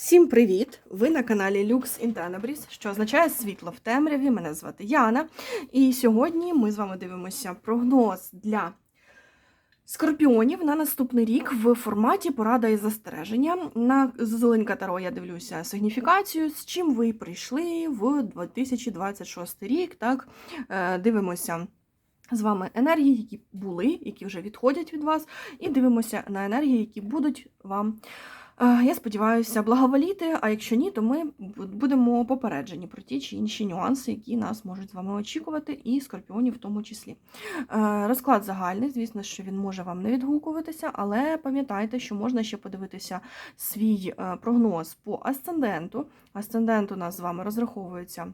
Всім привіт! Ви на каналі Lux in Tenebris, що означає світло в темряві. Мене звати Яна. І сьогодні ми з вами дивимося прогноз для скорпіонів на наступний рік в форматі порада і застереження. На Зозуленька Таро я дивлюся сигніфікацію, з чим ви прийшли в 2026 рік. Так, Е, дивимося. З вами енергії, які були, які вже відходять від вас, і дивимося на енергії, які будуть вам Я сподіваюся, благоволіти, а якщо ні, то ми будемо попереджені про ті чи інші нюанси, які нас можуть з вами очікувати, і скорпіонів в тому числі. Е, Розклад загальний, звісно, що він може вам не відгукуватися, але пам'ятайте, що можна ще подивитися свій е, прогноз по асценденту. Асцендент у нас з вами розраховується.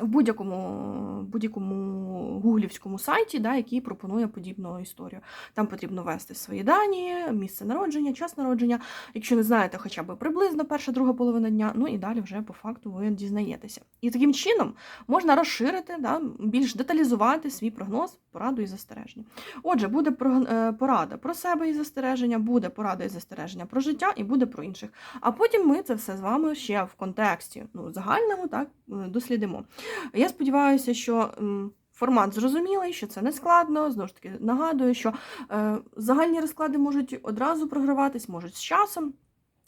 В будь-якому будь-якому гуглівському сайті, да, який пропонує подібну історію. Там потрібно ввести свої дані, місце народження, час народження. Якщо не знаєте, хоча б приблизно перша, друга половина дня, ну і далі вже по факту ви дізнаєтеся. І таким чином можна розширити, да, більш деталізувати свій прогноз, пораду і застереження. Отже, буде е, порада про себе і застереження, буде порада і застереження про життя, і буде про інших. А потім ми це все з вами ще в контексті ну, загальному так, е, дослідимо. Я сподіваюся, що. Формат зрозумілий, що це не складно. Знову ж таки, нагадую, що е, загальні розклади можуть одразу програватись, можуть з часом.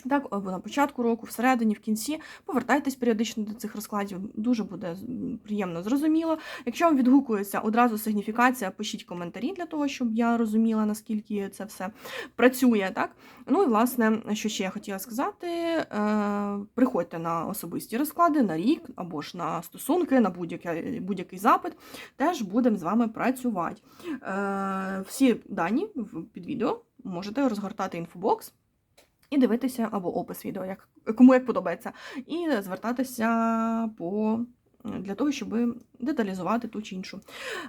Так, або на початку року, всередині, в кінці. Повертайтесь періодично до цих розкладів, дуже буде приємно зрозуміло. Якщо вам відгукується одразу сигніфікація, пишіть коментарі для того, щоб я розуміла, наскільки це все працює. Так? Ну і власне, що ще я хотіла сказати: е, приходьте на особисті розклади, на рік або ж на стосунки, на будь-який будь-який запит. Теж будемо з вами працювати. Е, всі дані під відео можете розгортати інфобокс. І дивитися або опис відео, як кому як подобається, і звертатися по для того, щоб деталізувати ту чи іншу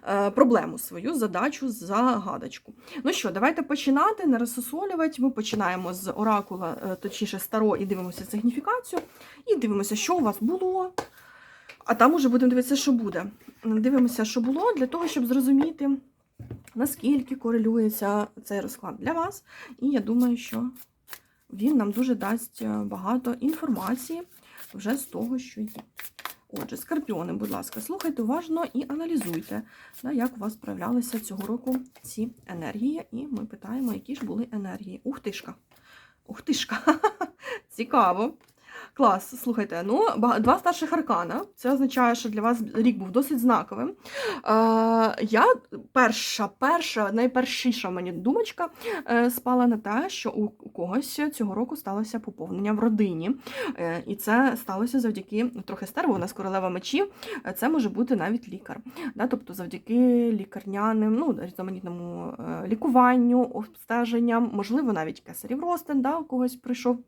е, проблему, свою задачу, загадочку. Ну що, давайте починати, не розсосолювати. Ми починаємо з оракула, е, точніше старо, і дивимося сигніфікацію, і дивимося, що у вас було. А там уже будемо дивитися, що буде. Дивимося, що було, для того, щоб зрозуміти, наскільки корелюється цей розклад для вас. І я думаю, що він нам дуже дасть е, багато інформації вже з того, що є. Отже, скорпіони, будь ласка, слухайте уважно і аналізуйте, як у вас проявлялися цього року ці енергії. І ми питаємо, які ж були енергії. Ухтишка. Ухтишка. Цікаво. Клас, слухайте, ну, два старших аркана. Це означає, що для вас рік був досить знаковим. Я перша, перша, найпершіша мені думочка е, спала на те, що у когось цього року сталося поповнення в родині. Е, І це сталося завдяки трохи стерво, у нас королева мечів. е, Це може бути навіть лікар. Тобто, завдяки лікарняним, ну, різноманітному лікуванню, обстеженням, можливо, навіть кесарів ростин, да, у когось прийшов.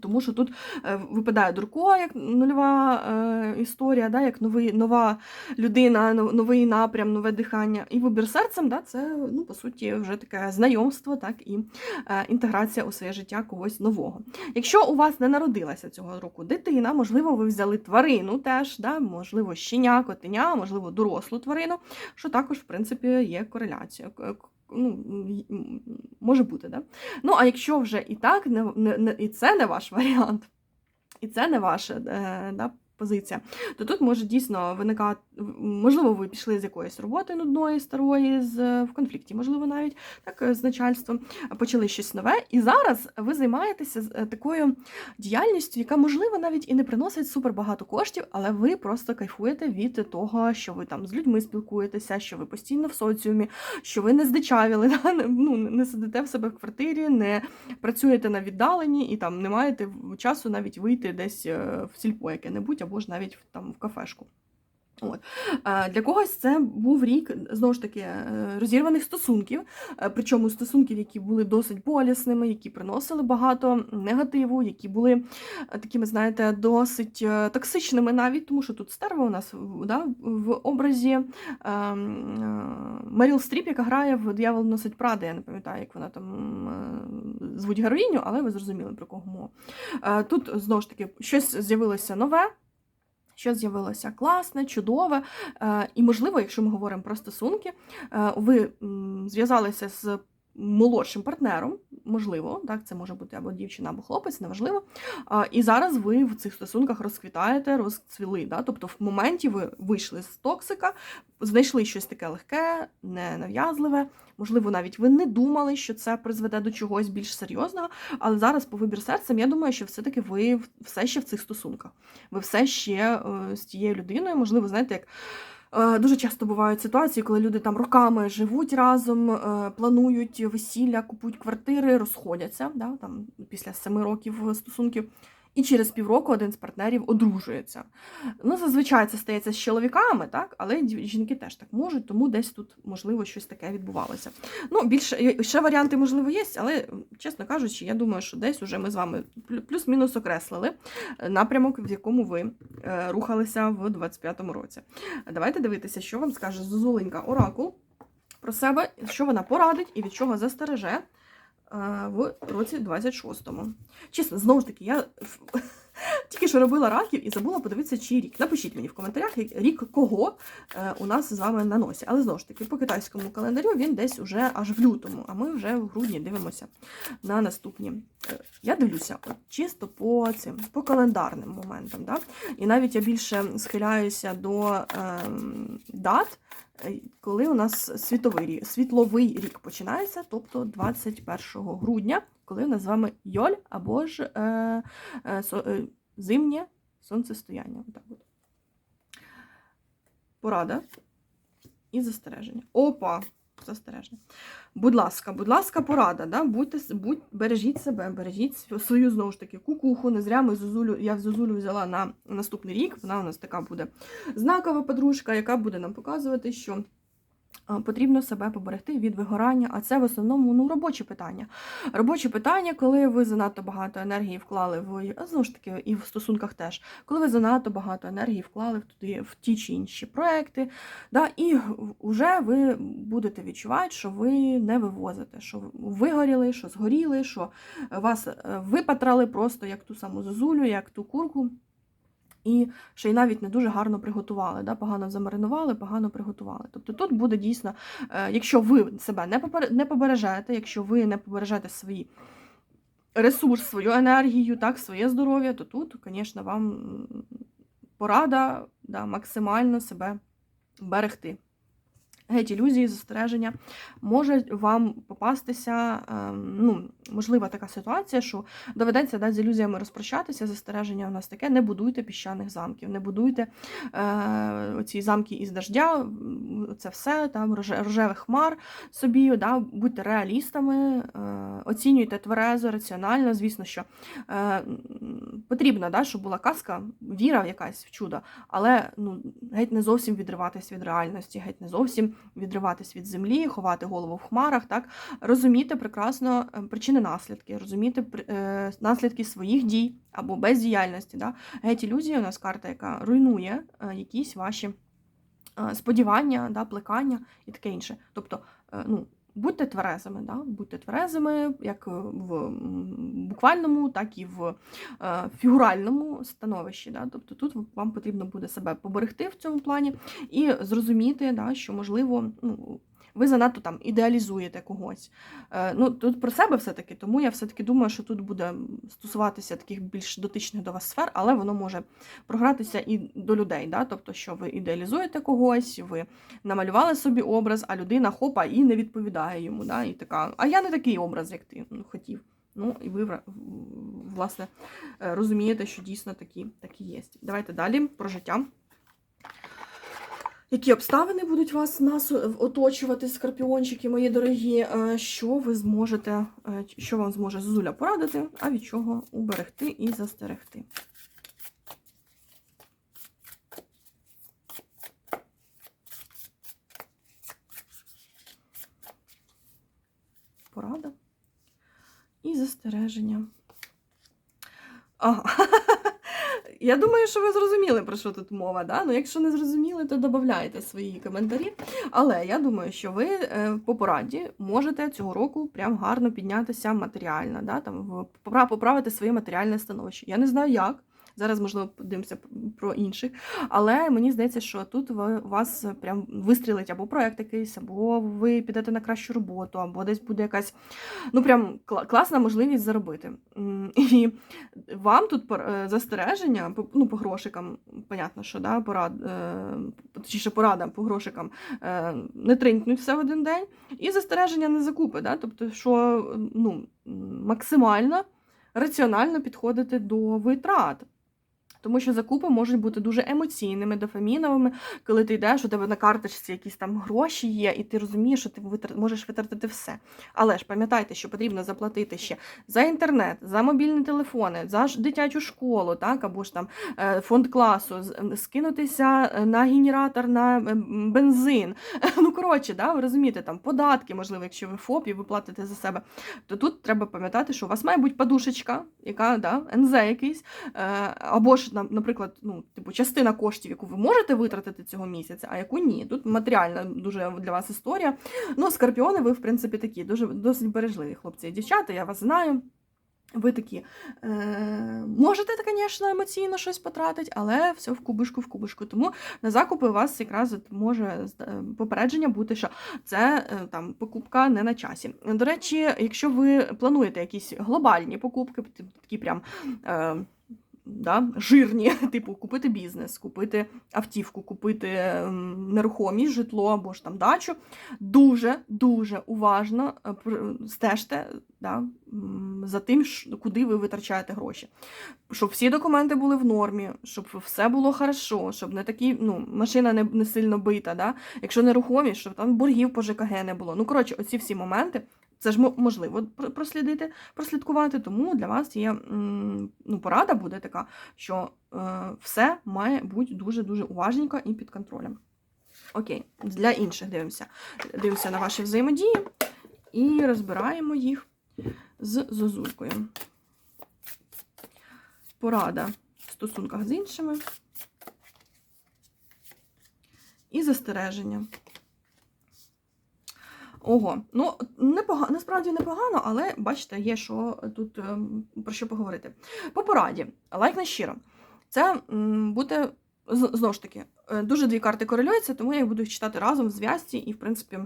Тому що тут е, випадає Дурко як нульова е, історія, да, як новий, нова людина, новий напрям, нове дихання. І вибір серцем да, це ну, по суті вже таке знайомство, так і е, інтеграція у своє життя когось нового. Якщо у вас не народилася цього року дитина, можливо, ви взяли тварину теж, да, можливо, щеня, котеня, можливо, дорослу тварину, що також, в принципі, є кореляція. Ну, може бути, да? Ну, а якщо вже і так, не, не, не, і це не ваш варіант, і це не ваше е, да, позиція, то тут може дійсно виникати, можливо, ви пішли з якоїсь роботи нудної, старої, з, в конфлікті, можливо, навіть так, е, з начальством, почали щось нове, і зараз ви займаєтеся е, такою діяльністю, яка, можливо, навіть і не приносить супер багато коштів, але ви просто кайфуєте від того, що ви там з людьми спілкуєтеся, що ви постійно в соціумі, що ви не здичавіли, да? ну, не сидите в себе в квартирі, не працюєте на віддаленні і там не маєте часу навіть вийти десь е, в сільпо яке-небудь, або ж навіть там в кафешку. От. Для когось це був рік знову ж таки е, розірваних стосунків, е, причому стосунків, які були досить болісними, які приносили багато негативу, які були е, такими, знаєте, досить токсичними навіть, тому що тут стерва у нас да, в образі ем, Меріл Стріп, яка грає в Д'явол носить Прада. Я не пам'ятаю, як вона там звуть героїню, але ви зрозуміли, про кого мова. Тут знову ж таки щось з'явилося нове. Що з'явилося класне, чудове. Е, І, можливо, якщо ми говоримо про стосунки, е, ви зв'язалися з молодшим партнером, можливо, так, це може бути або дівчина, або хлопець, неважливо. А, і зараз ви в цих стосунках розквітаєте, розцвіли. Да? Тобто в моменті ви вийшли з токсика, знайшли щось таке легке, ненав'язливе. Можливо, навіть ви не думали, що це призведе до чогось більш серйозного, але зараз по вибір серцем, я думаю, що все-таки ви все ще в цих стосунках. Ви все ще е, з тією людиною, можливо, знаєте, як. Е, Дуже часто бувають ситуації, коли люди там роками живуть разом, е, планують весілля, купують квартири, розходяться да, там, після семи років стосунків. І через півроку один з партнерів одружується. Ну, зазвичай це стається з чоловіками, так, але жінки теж так можуть, тому десь тут, можливо, щось таке відбувалося. Ну, більше ще варіанти, можливо, є, але, чесно кажучи, я думаю, що десь уже ми з вами плюс-мінус окреслили е, напрямок, в якому ви е, рухалися в 25-му році. Давайте дивитися, що вам скаже Зозуленька Оракул про себе, що вона порадить і від чого застереже в році 26-му. Чесно, знову ж таки, я що робила раків і забула подивитися, чий рік. Напишіть мені в коментарях, рік кого е, у нас з вами на носі. Але знову ж таки, по китайському календарю він десь уже аж в лютому, а ми вже в грудні дивимося на наступні. Е, Я дивлюся от, чисто по цим, по календарним моментам. Да? І навіть я більше схиляюся до ем, дат, е, коли у нас світовий рік, світловий рік починається, тобто 21 грудня, коли у нас з вами Йоль або ж е, е, е, зимнє сонцестояння. Отак от. Порада і застереження. Опа! Застереження. Будь ласка, будь ласка, порада. Да? Будьте, будь, бережіть себе, бережіть свою знову ж таки кукуху. Не зря ми Зозулю, я Зозулю взяла на наступний рік. Вона у нас така буде знакова подружка, яка буде нам показувати, що потрібно себе поберегти від вигорання, а це в основному ну, робочі питання. Робочі питання, коли ви занадто багато енергії вклали в знову ж таки, і в стосунках теж, коли ви занадто багато енергії вклали в туди в ті чи інші проекти, да, і вже ви будете відчувати, що ви не вивозите, що вигоріли, що згоріли, що вас е, випатрали просто як ту саму зозулю, як ту курку. І ще й навіть не дуже гарно приготували, да? погано замаринували, погано приготували. Тобто тут буде дійсно, е, якщо ви себе не побережете, якщо ви не побережете свої ресурс, свою енергію, так, своє здоров'я, то тут, звісно, вам порада да, максимально себе берегти. Геть ілюзії, застереження, може вам попастися, ем, ну, можлива така ситуація, що доведеться да, з ілюзіями розпрощатися. Застереження у нас таке: не будуйте піщаних замків, не будуйте е, оці замки із дождя, це все там роже- рожевих хмар собі, да, будьте реалістами, е, оцінюйте тверезо, раціонально. Звісно, що е, потрібно, да, щоб була казка, віра якась в чудо, але ну, геть не зовсім відриватись від реальності, геть не зовсім відриватись від землі, ховати голову в хмарах, так розуміти прекрасно е, причини наслідки, розуміти е, наслідки своїх дій або бездіяльності. Да? Геть ілюзія у нас карта, яка руйнує е, якісь ваші сподівання, да, плекання і таке інше. Тобто, ну. Будьте тверезими, да? будьте тверезими як е, в буквальному, так і в е, фігуральному становищі. Да? Тобто тут вам потрібно буде себе поберегти в цьому плані і зрозуміти, да, що можливо, ну, ви занадто там ідеалізуєте когось. Е, ну, тут про себе все-таки, тому я все-таки думаю, що тут буде стосуватися таких більш дотичних до вас сфер, але воно може програтися і до людей. Да? Тобто, що ви ідеалізуєте когось, ви намалювали собі образ, а людина хопа і не відповідає йому. Да? І така, а я не такий образ, як ти ну, хотів. Ну, і ви власне е, розумієте, що дійсно такі, такі є. Давайте далі про життя. Які обставини будуть вас нас оточувати, скорпіончики, мої дорогі? Е, Що ви зможете, е, що вам зможе Зозуля порадити, а від чого уберегти і застерегти? Порада і застереження. Ага. Я думаю, що ви зрозуміли, про що тут мова. Да? Ну, якщо не зрозуміли, то додавайте свої коментарі. Але я думаю, що ви е, по пораді можете цього року прям гарно піднятися матеріально, да? Там, поправити своє матеріальне становище. Я не знаю як, Зараз, можливо, подивимося про інших. Але мені здається, що тут ви- вас прям вистрілить або проект якийсь, або ви підете на кращу роботу, або десь буде якась ну прям класна можливість заробити. І вам тут е, застереження, ну, по грошикам, понятно, що да, порад, е, точніше, порада по грошикам е, не тринькнуть все в один день, і застереження не закупи, да? тобто, що ну, максимально раціонально підходити до витрат. Тому що закупи можуть бути дуже емоційними, дофаміновими, коли ти йдеш, у тебе на карточці якісь там гроші є, і ти розумієш, що ти можеш витратити все. Але ж пам'ятайте, що потрібно заплатити ще за інтернет, за мобільні телефони, за дитячу школу, так, або ж там е, фонд класу, скинутися е, на генератор, на бензин. Ну, коротше, да, ви розумієте, там податки, можливо, якщо ви ФОП і ви платите за себе, то тут треба пам'ятати, що у вас має бути подушечка, яка да, НЗ якийсь, е, або ж, на- наприклад, ну, типу, частина коштів, яку ви можете витратити цього місяця, а яку ні. Тут матеріальна дуже для вас історія. Ну, скорпіони, ви, в принципі, такі дуже досить бережливі хлопці і дівчата, я вас знаю. Ви такі е, можете, звісно, емоційно щось потратити, але все в кубишку в кубишку. Тому на закупи у вас якраз може е, попередження бути, що це е, там покупка не на часі. До речі, якщо ви плануєте якісь глобальні покупки, такі прям. Е, Да, жирні, типу, купити бізнес, купити автівку, купити ем, нерухомість, житло або ж там дачу. Дуже дуже уважно е, стежте да, за тим, куди ви витрачаєте гроші. Щоб всі документи були в нормі, щоб все було хорошо, щоб не такі, ну, машина не, не сильно бита, да? якщо нерухомість, щоб там боргів по ЖКГ не було. Ну, коротше, оці всі моменти. Це ж можливо прослідити, прослідкувати, тому для вас є ну, порада буде така, що е, все має бути дуже-дуже уважненько і під контролем. Окей, для інших дивимося. Дивимося на ваші взаємодії і розбираємо їх з зозулькою. Порада в стосунках з іншими. І застереження. Ого, ну непогано, насправді непогано, але бачите, є що тут ем, про що поговорити. По пораді, лайк щиро. Це буде знову ж таки е, дуже дві карти корелюються, тому я їх буду читати разом в зв'язці, і в принципі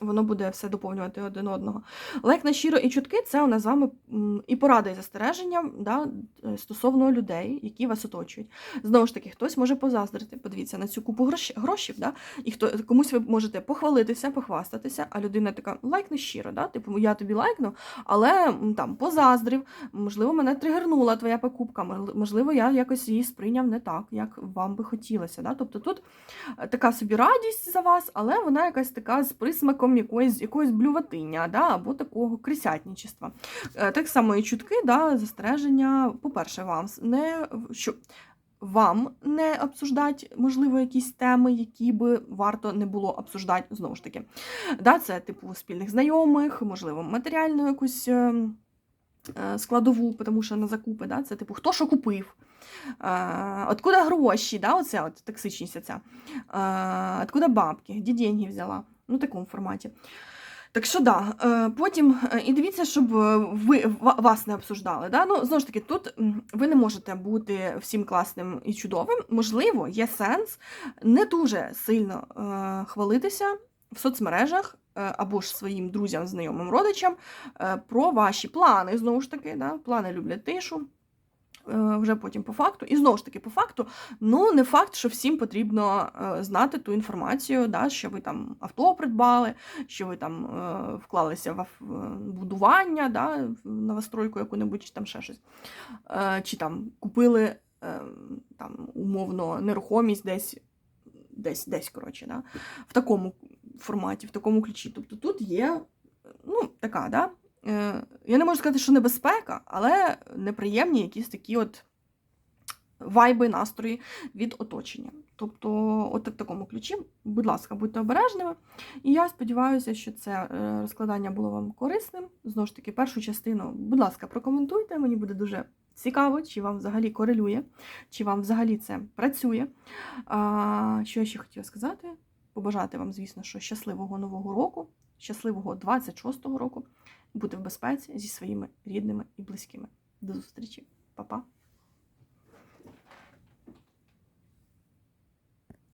воно буде все доповнювати один одного. Лайк на щиро і чутки це у нас з вами і порада, і застереження да, е, стосовно людей, які вас оточують. Знову ж таки, хтось може позаздрити. Подивіться на цю купу гроші, грошів, да, і хто комусь ви можете похвалитися, похвастатися, а людина така лайкне щиро, да, типу я тобі лайкну, але там позаздрив, можливо, мене тригернула твоя покупка, можливо, я якось її сприйняв не так, як вам би хотілося. Да? Тобто тут е, така собі радість за вас, але вона якась така з присмаком якоїсь, якоїсь блюватиння, да? або такого крисятничества. Е, Так само і чутки, да, застереження, по-перше, вам не що. Вам не обсуждати, можливо, якісь теми, які би варто не було обсуждати, знову ж таки. Да, це типу спільних знайомих, можливо, матеріальну якусь ем, е, складову, тому що на закупи, да, це типу хто що купив. Е, Откуда гроші, да, оця от токсичність ця. Е, Откуда бабки, де деньги взяла. Ну, такому форматі. Так що да, е, потім е, і дивіться, щоб е, ви вас не обсуждали. Да? Ну, знову ж таки, тут ви не можете бути всім класним і чудовим. Можливо, є сенс не дуже сильно хвалитися в соцмережах або ж своїм друзям, знайомим, родичам про ваші плани. Знову ж таки, да? плани люблять тишу. Е, Вже потім по факту, і знову ж таки, по факту, ну не факт, що всім потрібно е, знати ту інформацію, да, що ви там авто придбали, що ви там е, вклалися в будування, да, новостройку яку-небудь, чи там ще щось, чи там купили там, умовно нерухомість десь, десь, десь коротше, да, в такому форматі, в такому ключі. Тобто тут є ну, така, да, я не можу сказати, що небезпека, але неприємні якісь такі от вайби, настрої від оточення. Тобто, от в такому ключі, будь ласка, будьте обережними. І я сподіваюся, що це е, розкладання було вам корисним. Знову ж таки, першу частину, будь ласка, прокоментуйте. Мені буде дуже цікаво, чи вам взагалі корелює, чи вам взагалі це працює. А, що я ще хотіла сказати? Побажати вам, звісно, що щасливого нового року, щасливого 26-го року, бути в безпеці зі своїми рідними і близькими. До зустрічі, Па-па!